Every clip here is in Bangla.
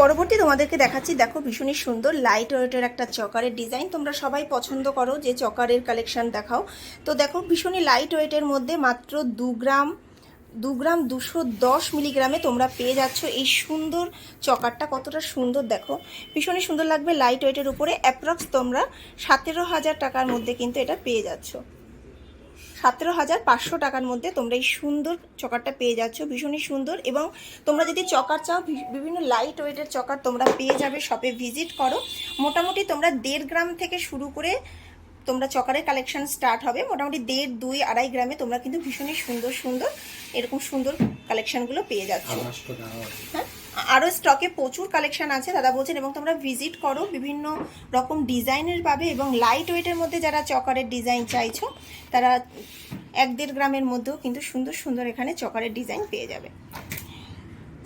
পরবর্তী তোমাদেরকে দেখাচ্ছি, দেখো ভীষণই সুন্দর লাইট ওয়েটের একটা চকারের ডিজাইন তোমরা সবাই পছন্দ করো যে চকারের কালেকশন দেখাও। তো দেখো ভীষণই লাইট ওয়েটের মধ্যে মাত্র দু গ্রাম দু গ্রাম দুশো দশ মিলিগ্রামে তোমরা পেয়ে যাচ্ছ। এই সুন্দর চকারটা কতটা সুন্দর দেখো। ভীষণই সুন্দর লাগবে লাইট ওয়েটের উপরে। অ্যাপ্রক্স তোমরা সতেরো হাজার টাকার মধ্যে কিন্তু এটা পেয়ে যাচ্ছ। সতেরো হাজার পাঁচশো টাকার মধ্যে তোমরা এই সুন্দর চকারটা পেয়ে যাচ্ছ ভীষণই সুন্দর। এবং তোমরা যদি চকার চাও বিভিন্ন লাইট ওয়েটের চকার তোমরা পেয়ে যাবে শপে ভিজিট করো। মোটামুটি তোমরা দেড় গ্রাম থেকে শুরু করে তোমরা চকারের কালেকশন স্টার্ট হবে। মোটামুটি দেড় দুই আড়াই গ্রামে তোমরা কিন্তু ভীষণই সুন্দর সুন্দর এরকম সুন্দর কালেকশনগুলো পেয়ে যাচ্ছ। হ্যাঁ? আরও স্টকে প্রচুর কালেকশন আছে, দাদা বলছেন, এবং তোমরা ভিজিট করো বিভিন্ন রকম ডিজাইনের পাবে এবং লাইট ওয়েটের মধ্যে যারা চকারের ডিজাইন চাইছো, তারা এক দেড় গ্রামের মধ্যেও কিন্তু সুন্দর সুন্দর এখানে চকারের ডিজাইন পেয়ে যাবে।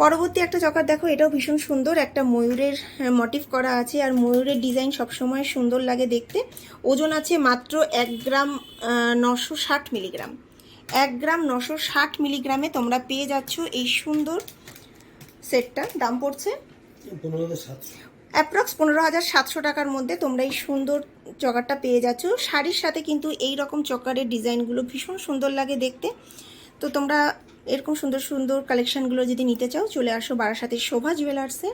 পরবর্তী একটা চকার দেখো, এটাও ভীষণ সুন্দর, একটা ময়ূরের মোটিভ করা আছে, আর ময়ূরের ডিজাইন সবসময় সুন্দর লাগে দেখতে। ওজন আছে মাত্র এক গ্রাম নশো ষাট মিলিগ্রাম এক গ্রাম নশো ষাট মিলিগ্রামে তোমরা পেয়ে যাচ্ছ এই সুন্দর সেটটা দাম পড়ছে? অ্যাপ্রক্স পনেরো হাজার সাতশো টাকার মধ্যে তোমরা এই সুন্দর চকারটা পেয়ে যাচ্ছ। শাড়ির সাথে কিন্তু এই রকম চকারের ডিজাইনগুলো ভীষণ সুন্দর লাগে দেখতে। তো তোমরা এরকম সুন্দর সুন্দর কালেকশানগুলো যদি নিতে চাও চলে আসো বারাসাতের শোভা জুয়েলার্সে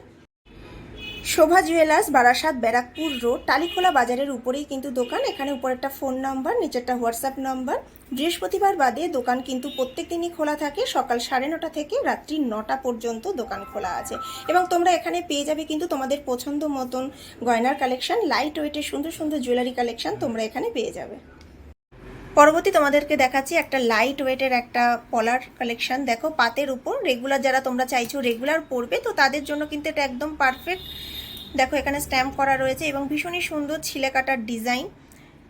শোভা জুয়েলার্স, বারাসাত ব্যারাকপুর রোড, টালিখোলা বাজারের উপরেই কিন্তু দোকান। এখানে উপর একটা ফোন নাম্বার, নিচেরটা হোয়াটসঅ্যাপ নাম্বার। বৃহস্পতিবার বাদে দোকান কিন্তু প্রত্যেক দিনই খোলা থাকে। সকাল সাড়ে নটা থেকে রাত্রি নটা পর্যন্ত দোকান খোলা আছে। এবং তোমরা এখানে পেয়ে যাবে কিন্তু তোমাদের পছন্দ মতন গয়নার কালেকশন লাইট ওয়েটের সুন্দর সুন্দর জুয়েলারি কালেকশন তোমরা এখানে পেয়ে যাবে। পরবর্তী তোমাদেরকে দেখাচ্ছি একটা লাইট ওয়েটের একটা পলার কালেকশন। দেখো, পাতের উপর। রেগুলার যারা তোমরা চাইছো রেগুলার পরবে, তো তাদের জন্য কিন্তু এটা একদম পারফেক্ট দেখো এখানে স্ট্যাম্প করা রয়েছে এবং ভীষণই সুন্দর ছিলে কাটার ডিজাইন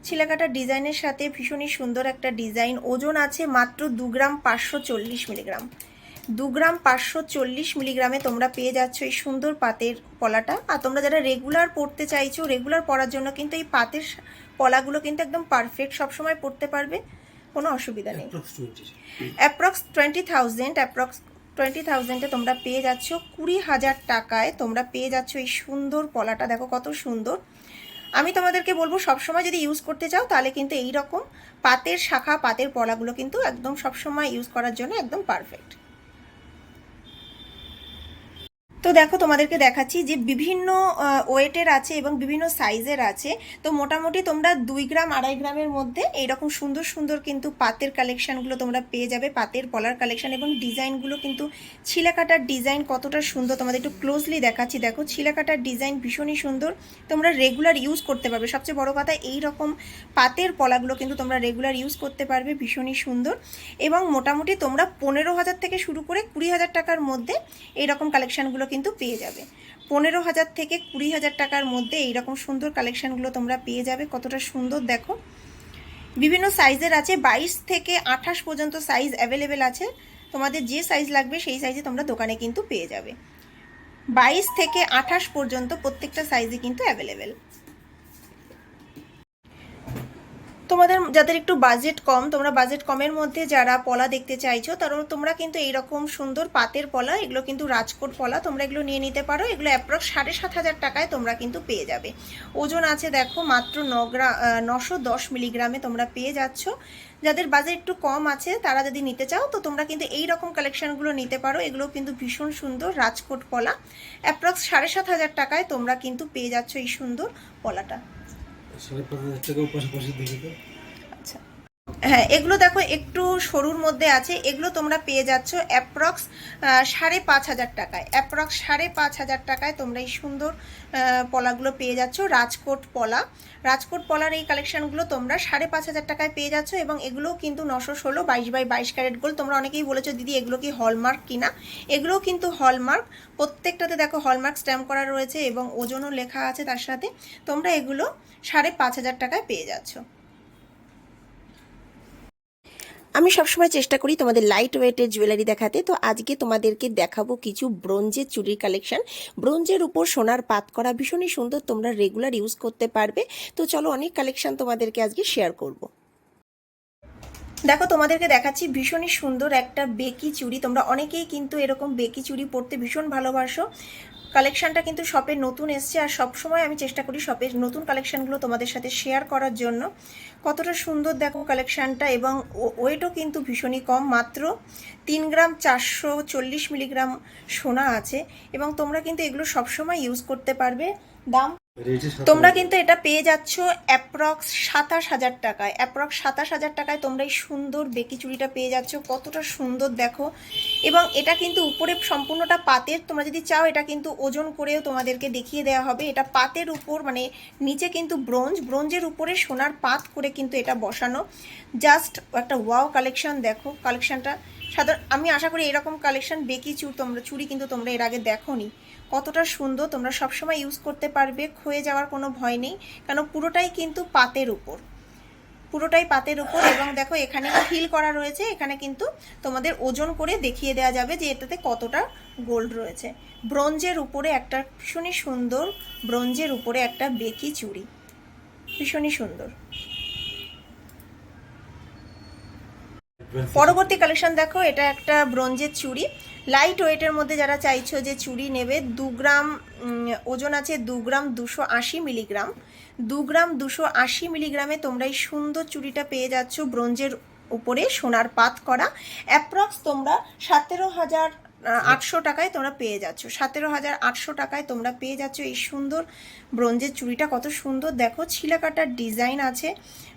ছিলে কাটার ডিজাইনের সাথে ভীষণই সুন্দর একটা ডিজাইন ওজন আছে মাত্র দু গ্রাম পাঁচশো চল্লিশ মিলিগ্রাম। দু গ্রাম পাঁচশো চল্লিশ মিলিগ্রামে তোমরা পেয়ে যাচ্ছ এই সুন্দর পাতের পলাটা। আর তোমরা যারা রেগুলার পড়তে চাইছো রেগুলার পরার জন্য কিন্তু এই পাতের পলাগুলো কিন্তু একদম পারফেক্ট সবসময় পড়তে পারবে। কোনো অসুবিধা নেই। Approx twenty thousand approx twenty থাউজেন্ডে তোমরা পেয়ে যাচ্ছ, কুড়ি হাজার টাকায় তোমরা পেয়ে যাচ্ছ এই সুন্দর পলাটা দেখো কত সুন্দর। আমি তোমাদেরকে বলব, সবসময় যদি ইউজ করতে চাও, তাহলে কিন্তু এই রকম পাতের শাখা, পাতের পলাগুলো কিন্তু একদম সবসময় ইউজ করার জন্য একদম পারফেক্ট তো দেখো তোমাদেরকে দেখাচ্ছি যে বিভিন্ন ওয়েটের আছে এবং বিভিন্ন সাইজের আছে। তো মোটামুটি তোমরা দুই গ্রাম, আড়াই গ্রামের মধ্যে এইরকম সুন্দর সুন্দর কিন্তু পাতের কালেকশানগুলো তোমরা পেয়ে যাবে। পাতের পলার কালেকশান এবং ডিজাইনগুলো কিন্তু ছিলাকাটার ডিজাইন কতটা সুন্দর তোমাদের একটু ক্লোজলি দেখাচ্ছি। দেখো ছিলাকাটার ডিজাইন ভীষণই সুন্দর। তোমরা রেগুলার ইউজ করতে পারবে। সবচেয়ে বড় কথা এই রকম পাতের পলাগুলো কিন্তু তোমরা রেগুলার ইউজ করতে পারবে। ভীষণই সুন্দর। এবং মোটামুটি তোমরা পনেরো হাজার থেকে শুরু করে কুড়ি হাজার টাকার মধ্যে এইরকম কালেকশনগুলো কিন্তু পেয়ে যাবে। পনেরো হাজার থেকে কুড়ি হাজার টাকার মধ্যে এইরকম সুন্দর কালেকশানগুলো তোমরা পেয়ে যাবে। কতটা সুন্দর, দেখো। বিভিন্ন সাইজের আছে, বাইশ থেকে আঠাশ পর্যন্ত সাইজ অ্যাভেলেবেল আছে। তোমাদের যে সাইজ লাগবে, সেই সাইজে তোমরা দোকানে কিন্তু পেয়ে যাবে। বাইশ থেকে আঠাশ পর্যন্ত প্রত্যেকটা সাইজে কিন্তু অ্যাভেলেবেল তোমাদের যাদের একটু বাজেট কম, তোমরা বাজেট কমের মধ্যে যারা পলা দেখতে চাইছো, তারা তোমরা কিন্তু এইরকম সুন্দর পাতের পলা, এগুলো কিন্তু রাজকোট পলা, তোমরা এগুলো নিয়ে নিতে পারো। এগুলো অ্যাপ্রক্স সাড়ে সাত হাজার টাকায় তোমরা কিন্তু পেয়ে যাবে। ওজন আছে দেখো মাত্র নগ্রা নশো দশ মিলিগ্রামে তোমরা পেয়ে যাচ্ছ। যাদের বাজেট একটু কম আছে, তারা যদি নিতে চাও, তো তোমরা কিন্তু এই রকম কালেকশনগুলো নিতে পারো। এগুলো কিন্তু ভীষণ সুন্দর রাজকোট পলা। অ্যাপ্রক্স সাড়ে সাত হাজার টাকায় তোমরা কিন্তু পেয়ে যাচ্ছ এই সুন্দর পলাটা। সাড়ে পাঁচ হাজার টাকাও পাশাপাশি দেখে তো আচ্ছা হ্যাঁ এগুলো দেখো একটু সরুর মধ্যে আছে। এগুলো তোমরা পেয়ে যাচ্ছ অ্যাপ্রক্স সাড়ে পাঁচ হাজার টাকায়। অ্যাপ্রক্স সাড়ে পাঁচ হাজার টাকায় তোমরা এই সুন্দর পলাগুলো পেয়ে যাচ্ছ, রাজকোট পলা। রাজকোট পলার এই কালেকশনগুলো তোমরা সাড়ে পাঁচ হাজার টাকায় পেয়ে যাচ্ছ এবং এগুলোও কিন্তু নশো ষোলো বাইশ বাই বাইশ ক্যারেট গোল তোমরা অনেকেই বলেছ, দিদি, এগুলো কি হলমার্ক কিনা? এগুলোও কিন্তু হলমার্ক প্রত্যেকটাতে দেখো হলমার্ক স্ট্যাম্প করা রয়েছে এবং ওজনও লেখা আছে তার সাথে। তোমরা এগুলো সাড়ে পাঁচ হাজার টাকায় পেয়ে যাচ্ছ। আমি সবসময় চেষ্টা করি তোমাদের লাইট ওয়েটের জুয়েলারি দেখাতে। তো আজকে তোমাদেরকে দেখাবো কিছু ব্রোঞ্জের চুরির কালেকশন ব্রোঞ্জের উপর সোনার পাত করা ভীষণই সুন্দর, তোমরা রেগুলার ইউজ করতে পারবে। তো চলো অনেক কালেকশন তোমাদেরকে আজকে শেয়ার করব। দেখো, তোমাদেরকে দেখাচ্ছি ভীষণই সুন্দর একটা বেকি চুড়ি। তোমরা অনেকেই কিন্তু এরকম বেকি চুড়ি পরতে ভীষণ ভালোবাসো। কালেকশানটা কিন্তু শপে নতুন এসছে আর সবসময় আমি চেষ্টা করি শপের নতুন কালেকশানগুলো তোমাদের সাথে শেয়ার করার জন্য। কতটা সুন্দর দেখো কালেকশানটা এবং ওয়েটও কিন্তু ভীষণই কম। মাত্র তিন গ্রাম চারশো চল্লিশ মিলিগ্রাম সোনা আছে এবং তোমরা কিন্তু এগুলো সবসময় ইউজ করতে পারবে। দাম তোমরা কিন্তু এটা পেয়ে যাচ্ছ অ্যাপ্রক্স সাতাশ হাজার টাকায়। অ্যাপ্রক্স সাতাশ হাজার টাকায় তোমরা এই সুন্দর বেকি চুড়িটা পেয়ে যাচ্ছ। কতটা সুন্দর দেখো। এবং এটা কিন্তু উপরে সম্পূর্ণটা পাতের। তোমরা যদি চাও, এটা কিন্তু ওজন করেও তোমাদেরকে দেখিয়ে দেওয়া হবে। এটা পাতের উপর মানে নিচে কিন্তু ব্রোঞ্জ। ব্রোঞ্জের উপরে সোনার পাত করে কিন্তু এটা বসানো। জাস্ট একটা ওয়াও কালেকশন দেখো। কালেকশনটা সাধারণ আমি আশা করি এরকম কালেকশন বেকি চুড় তোমরা চুড়ি কিন্তু তোমরা এর আগে দেখোনি। কতটা সুন্দর তোমরা সবসময় ইউজ করতে পারবে, ক্ষয়ে যাওয়ার কোনো ভয় নেই কারণ পুরোটাই কিন্তু পাতের উপর। পুরোটাই পাতের উপর এবং দেখো এখানে ফিল করা রয়েছে, এখানে কিন্তু তোমাদের ওজন করে দেখিয়ে দেওয়া যাবে যে এটাতে কতটা গোল্ড রয়েছে। ব্রোঞ্জের উপরে একটা ভীষণই সুন্দর, ব্রোঞ্জের উপরে একটা বেকি চুড়ি। ভীষণই সুন্দর। পরবর্তী কালেকশন দেখো, এটা একটা ব্রোঞ্জের চুড়ি। লাইট ওয়েটের মধ্যে যারা চাইছো যে চুড়ি নেবে, দু গ্রাম ওজন আছে দু গ্রাম দুশো আশি মিলিগ্রাম। দু গ্রাম দুশো আশি মিলিগ্রামে তোমরা এই সুন্দর চুড়িটা পেয়ে যাচ্ছ ব্রোঞ্জের উপরে সোনার পাত করা। অ্যাপ্রক্স তোমরা সতেরো হাজার আটশো টাকায় তোমরা পেয়ে যাচ্ছ। সতেরো হাজার আটশো টাকায় তোমরা পেয়ে যাচ্ছ এই সুন্দর ব্রোঞ্জের চুড়িটা। কত সুন্দর। দেখো, ছিলাকাটার ডিজাইন আছে।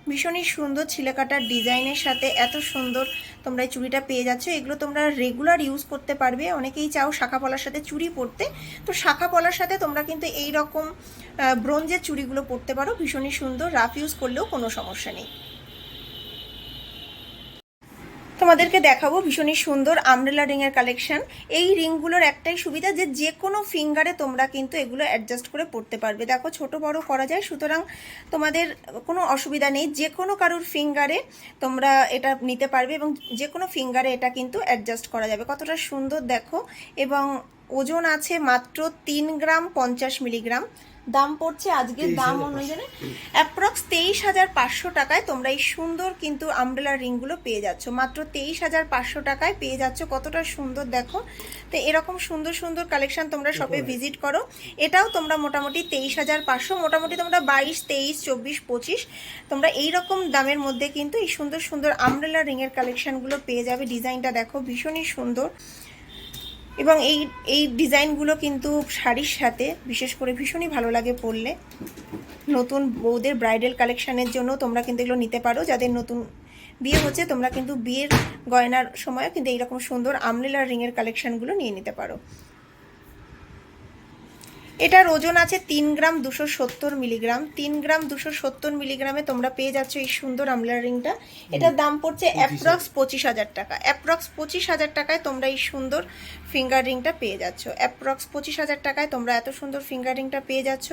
ভীষণই সুন্দর ছিলাকাটার ডিজাইনের সাথে এত সুন্দর তোমরা এই চুড়িটা পেয়ে যাচ্ছ। এগুলো তোমরা রেগুলার ইউজ করতে পারবে। অনেকেই চাও শাখা পলার সাথে চুড়ি পরতে। তো শাখা পলার সাথে তোমরা কিন্তু এই রকম ব্রোঞ্জের চুড়িগুলো পরতে পারো। ভীষণই সুন্দর। রাফ ইউজ করলেও কোনো সমস্যা নেই। তোমাদেরকে দেখাবো ভীষণই সুন্দর আমরেলা রিংয়ের কালেকশন এই রিংগুলোর একটাই সুবিধা যে যে কোনো ফিঙ্গারে তোমরা কিন্তু এগুলো অ্যাডজাস্ট করে পড়তে পারবে। দেখো, ছোট বড় করা যায়, সুতরাং তোমাদের কোনো অসুবিধা নেই। যে কোনো কারোর ফিঙ্গারে তোমরা এটা নিতে পারবে এবং যে কোনো ফিঙ্গারে এটা কিন্তু অ্যাডজাস্ট করা যাবে। কতটা সুন্দর দেখো। এবং ওজন আছে মাত্র তিন গ্রাম পঞ্চাশ মিলিগ্রাম। দাম পড়ছে আজকের দাম অনুযায়ী। অ্যাপ্রক্স তেইশ হাজার পাঁচশো টাকায় তোমরা এই সুন্দর কিন্তু আমব্রেলা রিংগুলো পেয়ে যাচ্ছ। মাত্র তেইশ হাজার পাঁচশো টাকায় পেয়ে যাচ্ছ। কতটা সুন্দর দেখো। তো এরকম সুন্দর সুন্দর কালেকশন তোমরা শপে ভিজিট করো। এটাও তোমরা মোটামুটি তেইশ হাজার পাঁচশো মোটামুটি তোমরা বাইশ তেইশ চব্বিশ পঁচিশ তোমরা এই রকম দামের মধ্যে কিন্তু এই সুন্দর সুন্দর আমব্রেলা রিংয়ের কালেকশনগুলো পেয়ে যাবে। ডিজাইনটা দেখো ভীষণই সুন্দর। এবং এই এই ডিজাইনগুলো কিন্তু শাড়ির সাথে, বিশেষ করে ভীষণই ভালো লাগে পরলে। নতুন বউদের ব্রাইডাল কালেকশানের জন্য তোমরা কিন্তু এগুলো নিতে পারো। যাদের নতুন বিয়ে হচ্ছে, তোমরা কিন্তু বিয়ের গয়নার সময় কিন্তু এইরকম সুন্দর আমলেলা রিংয়ের কালেকশানগুলো নিয়ে নিতে পারো। এটার ওজন আছে তিন গ্রাম দুশো সত্তর মিলিগ্রাম। তিন গ্রাম দুশো সত্তর মিলিগ্রামে তোমরা পেয়ে যাচ্ছ এই সুন্দর আমলার রিংটা। এটার দাম পড়ছে অ্যাপ্রক্স পঁচিশ হাজার টাকা। অ্যাপ্রক্স পঁচিশ হাজার টাকায় তোমরা এই সুন্দর ফিঙ্গার রিংটা পেয়ে যাচ্ছ। অ্যাপ্রক্স পঁচিশ হাজার টাকায় তোমরা এত সুন্দর ফিঙ্গার রিংটা পেয়ে যাচ্ছ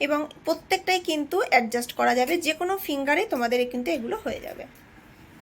এবং প্রত্যেকটাই কিন্তু অ্যাডজাস্ট করা যাবে। যে কোনো ফিঙ্গারে তোমাদের কিন্তু এগুলো হয়ে যাবে।